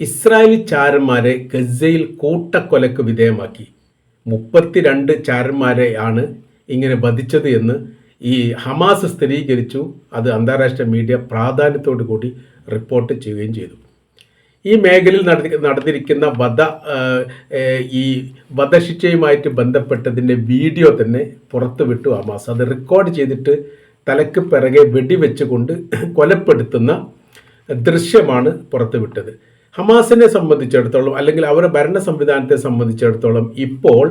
Israeli ചാരന്മാരെ ഗസയിൽ കൂട്ടക്കൊലക്ക് വിധേയമാക്കി. മുപ്പത്തിരണ്ട് ചാരന്മാരെയാണ് ഇങ്ങനെ വധിച്ചത് എന്ന് ഈ ഹമാസ് സ്ഥിരീകരിച്ചു. അത് അന്താരാഷ്ട്ര മീഡിയ പ്രാധാന്യത്തോടു കൂടി റിപ്പോർട്ട് ചെയ്യുകയും ചെയ്തു. ഈ മേഖലയിൽ നടത്തി നടന്നിരിക്കുന്ന വധ ഈ വധശിക്ഷയുമായിട്ട് ബന്ധപ്പെട്ടതിന്റെ വീഡിയോ തന്നെ പുറത്തുവിട്ടു ഹമാസ്. അത് റെക്കോർഡ് ചെയ്തിട്ട് തലക്ക് പിറകെ വെടിവെച്ചുകൊണ്ട് കൊലപ്പെടുത്തുന്ന ദൃശ്യമാണ് പുറത്തുവിട്ടത് ഹമാസിനെ സംബന്ധിച്ചിടത്തോളം അല്ലെങ്കിൽ അവരുടെ ഭരണ സംവിധാനത്തെ സംബന്ധിച്ചിടത്തോളം ഇപ്പോൾ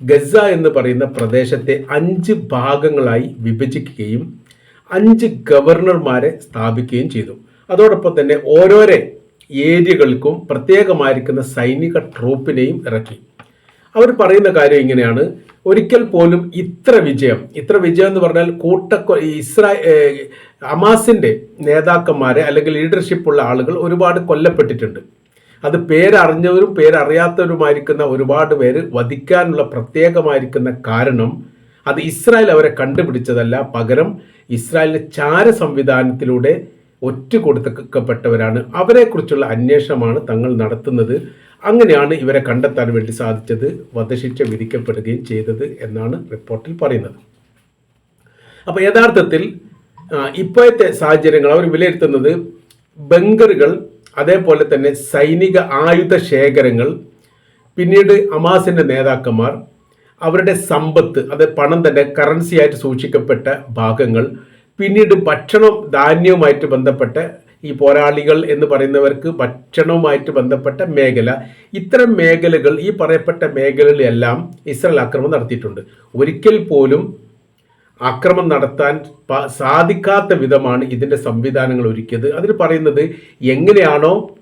ഗസ എന്ന് പറയുന്ന പ്രദേശത്തെ അഞ്ച് ഭാഗങ്ങളായി വിഭജിക്കുകയും അഞ്ച് ഗവർണർമാരെ സ്ഥാപിക്കുകയും ചെയ്തു. അതോടൊപ്പം തന്നെ ഓരോരോ ഏരിയകൾക്കും പ്രത്യേകമായിരിക്കുന്ന സൈനിക ട്രൂപ്പിനെയും ഇറക്കി. അവർ പറയുന്ന കാര്യം ഇങ്ങനെയാണ്. ഒരിക്കൽ പോലും ഇത്ര വിജയം ഇത്ര വിജയം എന്ന് പറഞ്ഞാൽ കൂട്ടക്കൊ ഇസ്രാ ഹമാസിന്റെ നേതാക്കന്മാരെ അല്ലെങ്കിൽ ലീഡർഷിപ്പ് ഉള്ള ആളുകൾ ഒരുപാട് കൊല്ലപ്പെട്ടിട്ടുണ്ട്. അത് പേരറിഞ്ഞവരും പേരറിയാത്തവരുമായിരിക്കുന്ന ഒരുപാട് പേര് വധിക്കാനുള്ള പ്രത്യേകമായിരിക്കുന്ന കാരണം അത് ഇസ്രായേൽ അവരെ കണ്ടുപിടിച്ചതല്ല. പകരം ഇസ്രായേലിന്റെ ചാര സംവിധാനത്തിലൂടെ ഒറ്റ കൊടുക്കപ്പെട്ടവരാണ് അവരെക്കുറിച്ചുള്ള അന്വേഷണമാണ് തങ്ങൾ നടത്തുന്നത്. അങ്ങനെയാണ് ഇവരെ കണ്ടെത്താൻ വേണ്ടി സാധിച്ചത്. വധശിക്ഷ വിധിക്കപ്പെടുകയും ചെയ്തത് എന്നാണ് റിപ്പോർട്ടിൽ പറയുന്നത്. അപ്പോൾ യഥാർത്ഥത്തിൽ ഇപ്പോഴത്തെ സാഹചര്യങ്ങൾ അവർ വിലയിരുത്തുന്നത് ബങ്കറുകൾ അതേപോലെ തന്നെ സൈനിക ആയുധ ശേഖരങ്ങൾ പിന്നീട് അമാസിന്റെ നേതാക്കന്മാർ അവരുടെ സമ്പത്ത് അത് പണം തന്നെ കറൻസിയായിട്ട് സൂക്ഷിക്കപ്പെട്ട ഭാഗങ്ങൾ പിന്നീട് ഭക്ഷണം ധാന്യവുമായിട്ട് ബന്ധപ്പെട്ട ഈ പോരാളികൾ എന്ന് പറയുന്നവർക്ക് ഭക്ഷണവുമായിട്ട് ബന്ധപ്പെട്ട മേഖല. ഇത്തരം മേഖലകൾ ഈ പറയപ്പെട്ട മേഖലകളിലെല്ലാം ഇസ്രായേൽ ആക്രമണം നടത്തിയിട്ടുണ്ട്. ഒരിക്കൽ പോലും ആക്രമണം നടത്താൻ സാധിക്കാത്ത വിധമാണ് ഇതിന്റെ സംവിധാനങ്ങൾ ഒരുക്കിയത്. അതിൽ പറയുന്നത് എങ്ങനെയാണോ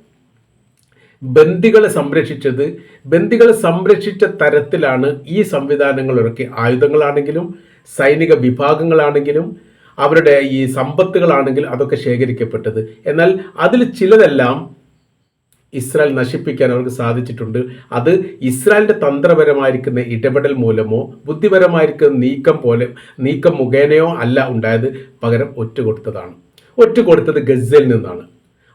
ബന്ദികളെ സംരക്ഷിച്ചത്. ബന്ദികളെ സംരക്ഷിച്ച തരത്തിലാണ് ഈ സംവിധാനങ്ങളൊക്കെ ആയുധങ്ങളാണെങ്കിലും സൈനിക വിഭാഗങ്ങളാണെങ്കിലും അവരുടെ ഈ സമ്പത്തുകളാണെങ്കിലും അതൊക്കെ ശേഖരിക്കപ്പെട്ടത്. എന്നാൽ അതിൽ ചിലതെല്ലാം ഇസ്രായേൽ നശിപ്പിക്കാൻ അവർക്ക് സാധിച്ചിട്ടുണ്ട്. അത് ഇസ്രായേലിന്റെ തന്ത്രപരമായിരിക്കുന്ന ഇടപെടൽ മൂലമോ ബുദ്ധിപരമായിരിക്കുന്ന നീക്കം പോലെ നീക്കം മുഖേനയോ അല്ല ഉണ്ടായത് പകരം ഒറ്റ കൊടുത്തതാണ് ഒറ്റ കൊടുത്തത് ഗസയിൽ നിന്നാണ്.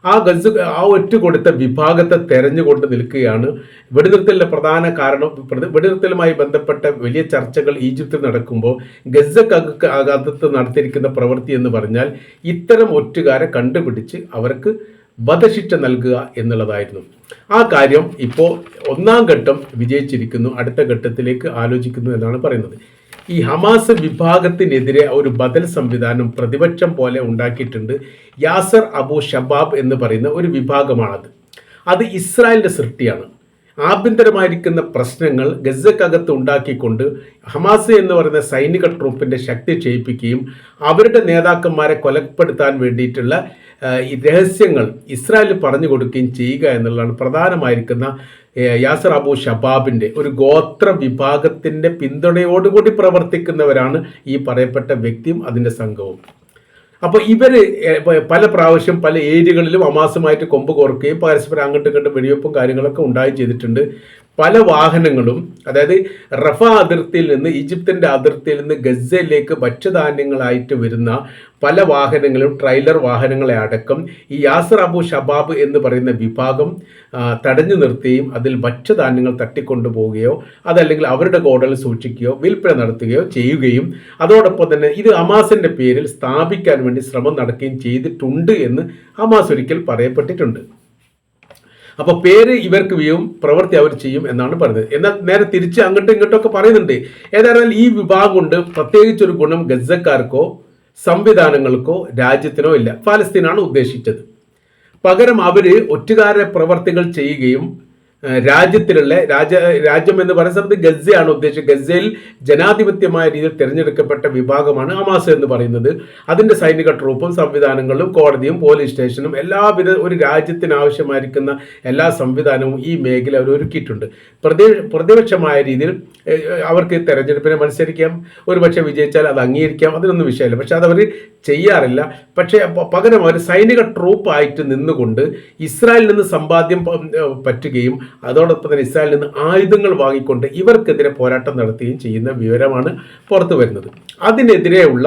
ആ ഗസ് ആ ഒറ്റ കൊടുത്ത വിഭാഗത്തെ തെരഞ്ഞുകൊണ്ട് നിൽക്കുകയാണ്. വെടിനിർത്തലിന്റെ പ്രധാന കാരണം വെടിനിർത്തലുമായി ബന്ധപ്പെട്ട വലിയ ചർച്ചകൾ ഈജിപ്തിൽ നടക്കുമ്പോൾ ഗസക്ക് അകത്ത് നടത്തിയിരിക്കുന്ന പ്രവൃത്തി എന്ന് പറഞ്ഞാൽ ഇത്തരം ഒറ്റുകാരെ കണ്ടുപിടിച്ച് അവർക്ക് വധശിക്ഷ നൽകുക എന്നുള്ളതായിരുന്നു. ആ കാര്യം ഇപ്പോൾ ഒന്നാം ഘട്ടം വിജയിച്ചിരിക്കുന്നു അടുത്ത ഘട്ടത്തിലേക്ക് ആലോചിക്കുന്നു എന്നാണ് പറയുന്നത്. ഈ ഹമാസ് വിഭാഗത്തിനെതിരെ ഒരു ബദൽ സംവിധാനം പ്രതിപക്ഷം പോലെ ഉണ്ടാക്കിയിട്ടുണ്ട്. യാസർ അബു ഷബാബ് എന്ന് പറയുന്ന ഒരു വിഭാഗമാണത്. അത് ഇസ്രായേലിന്റെ സൃഷ്ടിയാണ്. ആഭ്യന്തരമായിരിക്കുന്ന പ്രശ്നങ്ങൾ ഗസക്കകത്ത് ഉണ്ടാക്കിക്കൊണ്ട് ഹമാസ് എന്ന് പറയുന്ന സൈനിക ട്രൂപ്പിന്റെ ശക്തി ക്ഷയിപ്പിക്കുകയും അവരുടെ നേതാക്കന്മാരെ കൊലപ്പെടുത്താൻ വേണ്ടിയിട്ടുള്ള ഈ രഹസ്യങ്ങൾ ഇസ്രായേൽ പറഞ്ഞു കൊടുക്കുകയും ചെയ്യുക എന്നുള്ളതാണ് പ്രധാനമായിരിക്കുന്ന യാസർ അബു ഷബാബിന്റെ ഒരു ഗോത്ര വിഭാഗത്തിന്റെ പിന്തുണയോടുകൂടി പ്രവർത്തിക്കുന്നവരാണ് ഈ പറയപ്പെട്ട വ്യക്തിയും അതിന്റെ സംഘവും. അപ്പോൾ ഇവർ പല പ്രാവശ്യം പല ഏരിയകളിലും അമാസമായിട്ട് കൊമ്പ് കോർക്കുകയും പരസ്പരം അങ്ങോട്ടും ഇങ്ങോട്ടും വെടിവെപ്പും കാര്യങ്ങളൊക്കെ ഉണ്ടായി ചെയ്തിട്ടുണ്ട്. പല വാഹനങ്ങളും അതായത് റഫ അതിർത്തിയിൽ നിന്ന് ഈജിപ്തിന്റെ അതിർത്തിയിൽ നിന്ന് ഗസയിലേക്ക് ഭക്ഷ്യധാന്യങ്ങളായിട്ട് വരുന്ന പല വാഹനങ്ങളും ട്രെയിലർ വാഹനങ്ങളെ അടക്കം ഈ യാസർ അബു ഷബാബ് എന്ന് പറയുന്ന വിഭാഗം തടഞ്ഞു നിർത്തുകയും അതിൽ ഭക്ഷ്യധാന്യങ്ങൾ തട്ടിക്കൊണ്ടുപോവുകയോ അതല്ലെങ്കിൽ അവരുടെ ഗോഡൽ സൂക്ഷിക്കുകയോ വിൽപ്പന നടത്തുകയോ ചെയ്യുകയും അതോടൊപ്പം തന്നെ ഇത് അമാസിന്റെ പേരിൽ സ്ഥാപിക്കാൻ വേണ്ടി ശ്രമം നടക്കുകയും ചെയ്തിട്ടുണ്ട് എന്ന് ഹമാസ് ഒരിക്കൽ പറയപ്പെട്ടിട്ടുണ്ട്. അപ്പോൾ പേര് ഇവർക്ക് വീഴും പ്രവൃത്തി അവർ ചെയ്യും എന്നാണ് പറയുന്നത് എന്നാൽ നേരെ തിരിച്ച് അങ്ങോട്ടും ഇങ്ങോട്ടും ഒക്കെ പറയുന്നുണ്ട്. ഏതായാലും ഈ വിഭാഗം കൊണ്ട് പ്രത്യേകിച്ചൊരു ഗുണം ഗസക്കാർക്കോ സംവിധാനങ്ങൾക്കോ രാജ്യത്തിനോ ഇല്ല. ഫലസ്തീനാണ് ഉദ്ദേശിച്ചത്. പകരം അവർ ഒറ്റുകാര പ്രവർത്തികൾ ചെയ്യുകയും രാജ്യത്തിലുള്ള രാജ രാജ്യം എന്ന് പറയുന്ന സമയത്ത് ഗസയാണ് ഉദ്ദേശിച്ചത്. ഗസയിൽ ജനാധിപത്യമായ രീതിയിൽ തിരഞ്ഞെടുക്കപ്പെട്ട വിഭാഗമാണ് ഹമാസ് എന്ന് പറയുന്നത്. അതിന്റെ സൈനിക ട്രൂപ്പും സംവിധാനങ്ങളും കോടതിയും പോലീസ് സ്റ്റേഷനും എല്ലാവിധ ഒരു രാജ്യത്തിന് ആവശ്യമായിരിക്കുന്ന എല്ലാ സംവിധാനവും ഈ മേഖല അവർ ഒരുക്കിയിട്ടുണ്ട്. പ്രതി പ്രതിപക്ഷമായ രീതിയിൽ അവർക്ക് തെരഞ്ഞെടുപ്പിനെ മത്സരിക്കാം. ഒരുപക്ഷെ വിജയിച്ചാൽ അത് അംഗീകരിക്കാം. അതിനൊന്നും വിഷയമില്ല. പക്ഷെ അതവർ ചെയ്യാറില്ല. പക്ഷേ പകരം അവർ സൈനിക ട്രൂപ്പായിട്ട് നിന്നുകൊണ്ട് ഇസ്രായേലിൽ നിന്ന് സമ്പാദ്യം പറ്റുകയും അതോടൊപ്പം തന്നെ ഇസ്രായേലിൽ നിന്ന് ആയുധങ്ങൾ വാങ്ങിക്കൊണ്ട് ഇവർക്കെതിരെ പോരാട്ടം നടത്തുകയും ചെയ്യുന്ന വിവരമാണ് പുറത്തു വരുന്നത്. അതിനെതിരെയുള്ള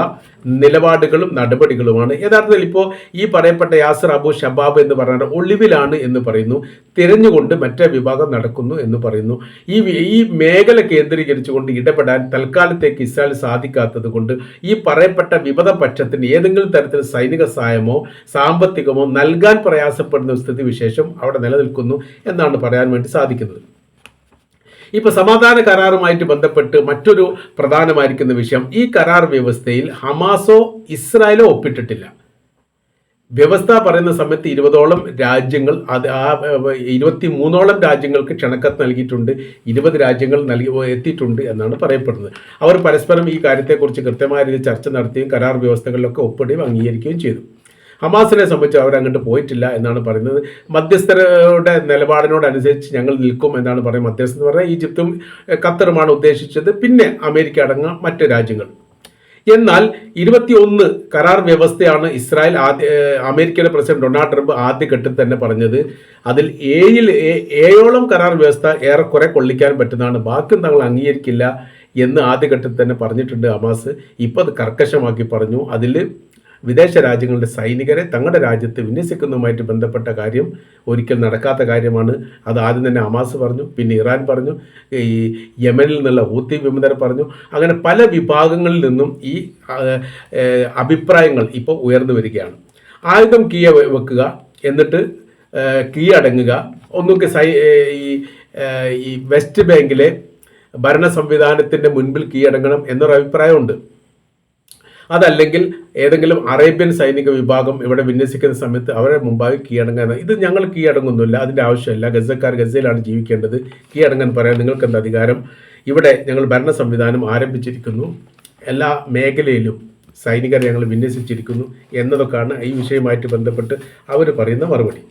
നിലപാടുകളും നടപടികളുമാണ്. യഥാർത്ഥത്തിൽ ഇപ്പോൾ ഈ പറയപ്പെട്ട യാസർ അബു ഷബാബ് എന്ന് പറഞ്ഞാൽ ഒളിവിലാണ് എന്ന് പറയുന്നു. തിരഞ്ഞുകൊണ്ട് മറ്റേ വിഭാഗം നടക്കുന്നു എന്ന് പറയുന്നു. ഈ ഈ മേഖല കേന്ദ്രീകരിച്ചുകൊണ്ട് ഇടപെടാൻ തൽക്കാലത്തേക്ക് ഇസ്രായേൽ സാധിക്കാത്തത് കൊണ്ട് ഈ പറയപ്പെട്ട വിമത പക്ഷത്തിന് ഏതെങ്കിലും തരത്തിൽ സൈനിക സഹായമോ സാമ്പത്തികമോ നൽകാൻ പ്രയാസപ്പെടുന്ന സ്ഥിതിവിശേഷം അവിടെ നിലനിൽക്കുന്നു എന്നാണ് പറയാൻ വേണ്ടി സാധിക്കുന്നത്. ഇപ്പൊ സമാധാന കരാറുമായിട്ട് ബന്ധപ്പെട്ട് മറ്റൊരു പ്രധാനമായിരിക്കുന്ന വിഷയം ഈ കരാർ വ്യവസ്ഥയിൽ ഹമാസോ ഇസ്രായേലോ ഒപ്പിട്ടിട്ടില്ല. വ്യവസ്ഥ പറയുന്ന സമയത്ത് ഇരുപതോളം രാജ്യങ്ങൾ അത് ആ ഇരുപത്തി മൂന്നോളം രാജ്യങ്ങൾക്ക് ക്ഷണക്കത്ത് നൽകിയിട്ടുണ്ട് ഇരുപത് രാജ്യങ്ങൾ നൽകി എത്തിയിട്ടുണ്ട് എന്നാണ് പറയപ്പെടുന്നത്. അവർ പരസ്പരം ഈ കാര്യത്തെക്കുറിച്ച് കൃത്യമായ രീതിയിൽ ചർച്ച നടത്തുകയും കരാർ വ്യവസ്ഥകളിലൊക്കെ ഒപ്പിടുകയും അംഗീകരിക്കുകയും ചെയ്തു. ഹമാസിനെ സംബന്ധിച്ച് അവരങ്ങോട്ട് പോയിട്ടില്ല എന്നാണ് പറയുന്നത്. മധ്യസ്ഥരുടെ നിലപാടിനോടനുസരിച്ച് ഞങ്ങൾ നിൽക്കും എന്നാണ് പറയുന്നത് മധ്യസ്ഥം എന്ന് പറഞ്ഞാൽ ഈജിപ്തും ഖത്തറുമാണ് ഉദ്ദേശിച്ചത്. പിന്നെ അമേരിക്ക അടങ്ങുന്ന മറ്റു രാജ്യങ്ങൾ. എന്നാൽ ഇരുപത്തിയൊന്ന് കരാർ വ്യവസ്ഥയാണ് ഇസ്രായേൽ ആദ്യ അമേരിക്കയുടെ പ്രസിഡന്റ് ഡൊണാൾഡ് ട്രംപ് ആദ്യഘട്ടത്തിൽ തന്നെ പറഞ്ഞത്. അതിൽ ഏഴിൽ ഏഴോളം കരാർ വ്യവസ്ഥ ഏറെക്കുറെ കൊള്ളിക്കാൻ പറ്റുന്നതാണ്. ബാക്കി തങ്ങൾ അംഗീകരിക്കില്ല എന്ന് ആദ്യഘട്ടത്തിൽ തന്നെ പറഞ്ഞിട്ടുണ്ട് ഹമാസ്. ഇപ്പോൾ അത് കർക്കശമാക്കി പറഞ്ഞു. അതിൽ വിദേശ രാജ്യങ്ങളുടെ സൈനികരെ തങ്ങളുടെ രാജ്യത്ത് വിന്യസിക്കുന്നതുമായിട്ട് ബന്ധപ്പെട്ട കാര്യം ഒരിക്കൽ നടക്കാത്ത കാര്യമാണ്. അത് ആദ്യം തന്നെ അമാസ് പറഞ്ഞു പിന്നെ ഇറാൻ പറഞ്ഞു ഈ യമനിൽ നിന്നുള്ള ഹൂത്തി വിമതർ പറഞ്ഞു. അങ്ങനെ പല വിഭാഗങ്ങളിൽ നിന്നും ഈ അഭിപ്രായങ്ങൾ ഇപ്പോൾ ഉയർന്നു വരികയാണ്. ആയുധം കീയ വെക്കുക എന്നിട്ട് കീഴടങ്ങുക ഒന്നുകിൽ സൈ ഈ വെസ്റ്റ് ബാങ്കിലെ ഭരണ സംവിധാനത്തിന്റെ മുൻപിൽ കീഴടങ്ങണം എന്നൊരു അഭിപ്രായമുണ്ട്. അതല്ലെങ്കിൽ ഏതെങ്കിലും അറേബ്യൻ സൈനിക വിഭാഗം ഇവിടെ വിന്യസിക്കുന്ന സമയത്ത് അവരെ മുമ്പാകെ കീഴടങ്ങാൻ. ഇത് ഞങ്ങൾ കീഴടങ്ങുന്നില്ല അതിന്റെ ആവശ്യമില്ല. ഗസക്കാർ ഗസയിലാണ് ജീവിക്കേണ്ടത്. കീഴടങ്ങാൻ പറയാൻ നിങ്ങൾക്ക് എന്താ അധികാരം? ഇവിടെ ഞങ്ങൾ ഭരണ സംവിധാനം ആരംഭിച്ചിരിക്കുന്നു. എല്ലാ മേഖലയിലും സൈനികരെ ഞങ്ങൾ വിന്യസിച്ചിരിക്കുന്നു എന്നതൊക്കെയാണ് ഈ വിഷയവുമായിട്ട് ബന്ധപ്പെട്ട് അവർ പറയുന്ന മറുപടി.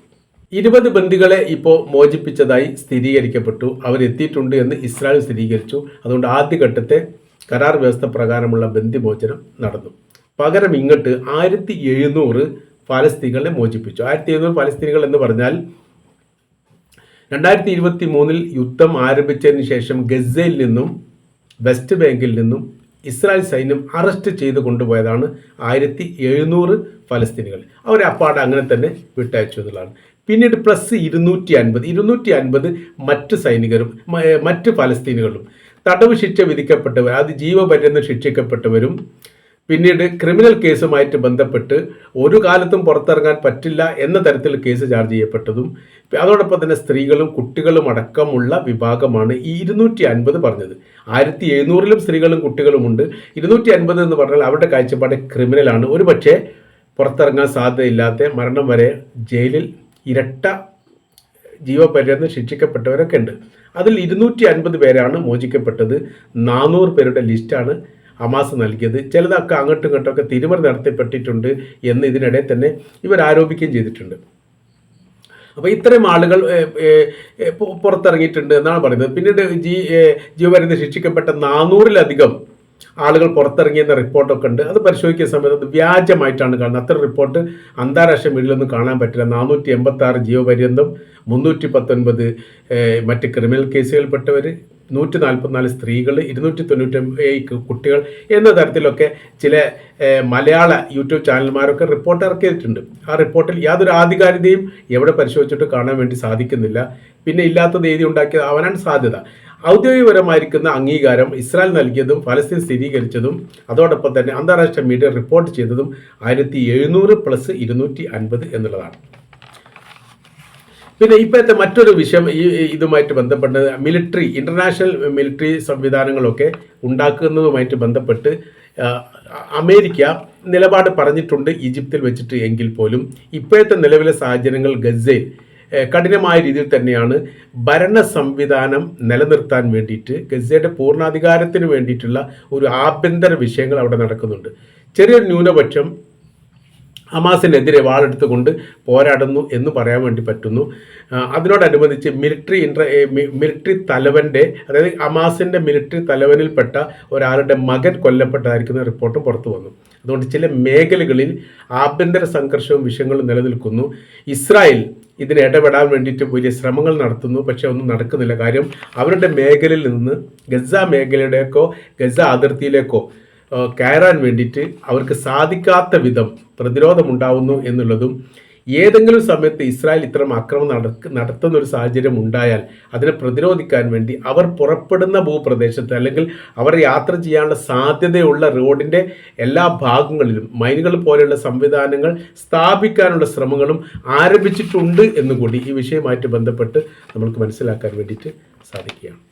ഇരുപത് ബന്ദികളെ ഇപ്പോൾ മോചിപ്പിച്ചതായി സ്ഥിരീകരിക്കപ്പെട്ടു. അവരെത്തിയിട്ടുണ്ട് എന്ന് ഇസ്രായേൽ സ്ഥിരീകരിച്ചു. അതുകൊണ്ട് ആദ്യഘട്ടത്തെ കരാർ വ്യവസ്ഥ പ്രകാരമുള്ള ബന്ധിമോചനം നടന്നു. പകരം ഇങ്ങോട്ട് ആയിരത്തി എഴുന്നൂറ് ഫലസ്തീനികളെ മോചിപ്പിച്ചു. ആയിരത്തി എഴുന്നൂറ് ഫലസ്തീനികൾ എന്ന് പറഞ്ഞാൽ രണ്ടായിരത്തി ഇരുപത്തി മൂന്നിൽ യുദ്ധം ആരംഭിച്ചതിന് ശേഷം ഗസയിൽ നിന്നും വെസ്റ്റ് ബാങ്കിൽ നിന്നും ഇസ്രായേൽ സൈന്യം അറസ്റ്റ് ചെയ്ത് കൊണ്ടുപോയതാണ് ആയിരത്തി എഴുന്നൂറ് ഫലസ്തീനികൾ. അവരെ അപ്പാടെ അങ്ങനെ തന്നെ വിട്ടയച്ചു എന്നുള്ളതാണ്. പിന്നീട് പ്ലസ് ഇരുന്നൂറ്റി അൻപത് ഇരുന്നൂറ്റി അൻപത് മറ്റ് സൈനികരും മറ്റ് ഫലസ്തീനുകളും തടവ് ശിക്ഷ വിധിക്കപ്പെട്ടവർ അത് ജീവപര്യന്തം ശിക്ഷിക്കപ്പെട്ടവരും പിന്നീട് ക്രിമിനൽ കേസുമായിട്ട് ബന്ധപ്പെട്ട് ഒരു കാലത്തും പുറത്തിറങ്ങാൻ പറ്റില്ല എന്ന തരത്തിൽ കേസ് ചാർജ് ചെയ്യപ്പെട്ടതും അതോടൊപ്പം തന്നെ സ്ത്രീകളും കുട്ടികളും അടക്കമുള്ള വിഭാഗമാണ് ഈ ഇരുന്നൂറ്റി അൻപത് പറഞ്ഞത്. ആയിരത്തി എഴുന്നൂറിലും സ്ത്രീകളും കുട്ടികളുമുണ്ട്. ഇരുന്നൂറ്റി അൻപത് എന്ന് പറഞ്ഞാൽ അവരുടെ കാഴ്ചപ്പാട് ക്രിമിനലാണ്. ഒരു പക്ഷേ പുറത്തിറങ്ങാൻ സാധ്യതയില്ലാത്ത മരണം വരെ ജയിലിൽ ഇരട്ട ജീവപര്യന്തം ശിക്ഷിക്കപ്പെട്ടവരൊക്കെ ഉണ്ട്. അതിൽ ഇരുന്നൂറ്റി അൻപത് പേരാണ് മോചിക്കപ്പെട്ടത്. നാനൂറ് പേരുടെ ലിസ്റ്റാണ് അമാസ് നൽകിയത്. ചിലതൊക്കെ അങ്ങോട്ടും ഇങ്ങോട്ടൊക്കെ തിരുമറി നടത്തിപ്പെട്ടിട്ടുണ്ട് എന്ന് ഇതിനിടെ തന്നെ ഇവർ ആരോപിക്കുകയും ചെയ്തിട്ടുണ്ട്. അപ്പോൾ ഇത്രയും ആളുകൾ പുറത്തിറങ്ങിയിട്ടുണ്ട് എന്നാണ് പറയുന്നത്. പിന്നീട് ജീ ജീവപര്യന്തം ശിക്ഷിക്കപ്പെട്ട നാനൂറിലധികം ആളുകൾ പുറത്തിറങ്ങിയെന്ന റിപ്പോർട്ടൊക്കെ ഉണ്ട്. അത് പരിശോധിക്കുന്ന സമയത്ത് അത് വ്യാജമായിട്ടാണ് കാണുന്നത്. അത്ര റിപ്പോർട്ട് അന്താരാഷ്ട്ര മീഡിയയിലൊന്നും കാണാൻ പറ്റില്ല. നാനൂറ്റി എൺപത്തി ആറ് ജീവപര്യന്തം മുന്നൂറ്റി പത്തൊൻപത് മറ്റ് ക്രിമിനൽ കേസുകൾപ്പെട്ടവർ നൂറ്റി നാൽപ്പത്തിനാല് സ്ത്രീകൾ ഇരുന്നൂറ്റി തൊണ്ണൂറ്റി കുട്ടികൾ എന്ന തരത്തിലൊക്കെ ചില മലയാള യൂട്യൂബ് ചാനൽമാരൊക്കെ റിപ്പോർട്ട് ഇറക്കിയിട്ടുണ്ട്. ആ റിപ്പോർട്ടിൽ യാതൊരു ആധികാരികതയും എവിടെ പരിശോധിച്ചിട്ട് കാണാൻ വേണ്ടി സാധിക്കുന്നില്ല. പിന്നെ ഇല്ലാത്ത നീതി ഉണ്ടാക്കിയത് അവനാണ് സാധ്യത. ഔദ്യോഗികപരമായിരിക്കുന്ന അംഗീകാരം ഇസ്രായേൽ നൽകിയതും ഫലസ്തീൻ സ്ഥിരീകരിച്ചതും അതോടൊപ്പം തന്നെ അന്താരാഷ്ട്ര മീഡിയ റിപ്പോർട്ട് ചെയ്തതും ആയിരത്തി എഴുന്നൂറ് പ്ലസ് ഇരുന്നൂറ്റി അൻപത് എന്നുള്ളതാണ്. പിന്നെ ഇപ്പോഴത്തെ മറ്റൊരു വിഷയം ഈ ഇതുമായിട്ട് ബന്ധപ്പെട്ടത് മിലിറ്ററി ഇന്റർനാഷണൽ മിലിറ്ററി സംവിധാനങ്ങളൊക്കെ ഉണ്ടാക്കുന്നതുമായിട്ട് ബന്ധപ്പെട്ട് അമേരിക്ക നിലപാട് പറഞ്ഞിട്ടുണ്ട് ഈജിപ്തിൽ വെച്ചിട്ട് എങ്കിൽ പോലും. ഇപ്പോഴത്തെ നിലവിലെ സാഹചര്യങ്ങൾ ഗസയിൽ കഠിനമായ രീതിയിൽ തന്നെയാണ് ഭരണ സംവിധാനം നിലനിർത്താൻ വേണ്ടിയിട്ട് ഗസയുടെ പൂർണാധികാരത്തിന് വേണ്ടിയിട്ടുള്ള ഒരു ആഭ്യന്തര വിഷയങ്ങൾ അവിടെ നടക്കുന്നുണ്ട്. ചെറിയൊരു ന്യൂനപക്ഷം ഹമാസിനെതിരെ വാളെടുത്തുകൊണ്ട് പോരാടുന്നു എന്ന് പറയാൻ വേണ്ടി പറ്റുന്നു. അതിനോടനുബന്ധിച്ച് മിലിറ്ററി ഇൻട്ര മിലിറ്ററി തലവന്റെ അതായത് ഹമാസിന്റെ മിലിറ്ററി തലവനിൽപ്പെട്ട ഒരാളുടെ മകൻ കൊല്ലപ്പെട്ടതായിരിക്കുന്ന റിപ്പോർട്ട് പുറത്തു വന്നു. അതുകൊണ്ട് ചില മേഖലകളിൽ ആഭ്യന്തര സംഘർഷവും വിഷയങ്ങളും നിലനിൽക്കുന്നു. ഇസ്രായേൽ ഇതിന് ഇടപെടാൻ വേണ്ടിയിട്ട് വലിയ ശ്രമങ്ങൾ നടത്തുന്നു. പക്ഷേ ഒന്നും നടക്കുന്നില്ല. കാര്യം അവരുടെ മേഖലയിൽ നിന്ന് ഗസ മേഖലയുടെയൊക്കെ ഗസ അതിർത്തിയിലേക്കോ കയറാൻ വേണ്ടിയിട്ട് അവർക്ക് സാധിക്കാത്ത വിധം പ്രതിരോധമുണ്ടാവുന്നു എന്നുള്ളതും ഏതെങ്കിലും സമയത്ത് ഇസ്രായേൽ ഇത്തരം ആക്രമണം നടത്തുന്ന ഒരു സാഹചര്യം ഉണ്ടായാൽ അതിനെ പ്രതിരോധിക്കാൻ വേണ്ടി അവർ പുറപ്പെടുന്ന ഭൂപ്രദേശത്ത് അല്ലെങ്കിൽ അവർ യാത്ര ചെയ്യാനുള്ള സാധ്യതയുള്ള റോഡിന്റെ എല്ലാ ഭാഗങ്ങളിലും മൈനുകൾ പോലെയുള്ള സംവിധാനങ്ങൾ സ്ഥാപിക്കാനുള്ള ശ്രമങ്ങളും ആരംഭിച്ചിട്ടുണ്ട് എന്നുകൂടി ഈ വിഷയവുമായിട്ട് ബന്ധപ്പെട്ട് നമ്മൾക്ക് മനസ്സിലാക്കാൻ വേണ്ടിയിട്ട് സാധിക്കുകയാണ്.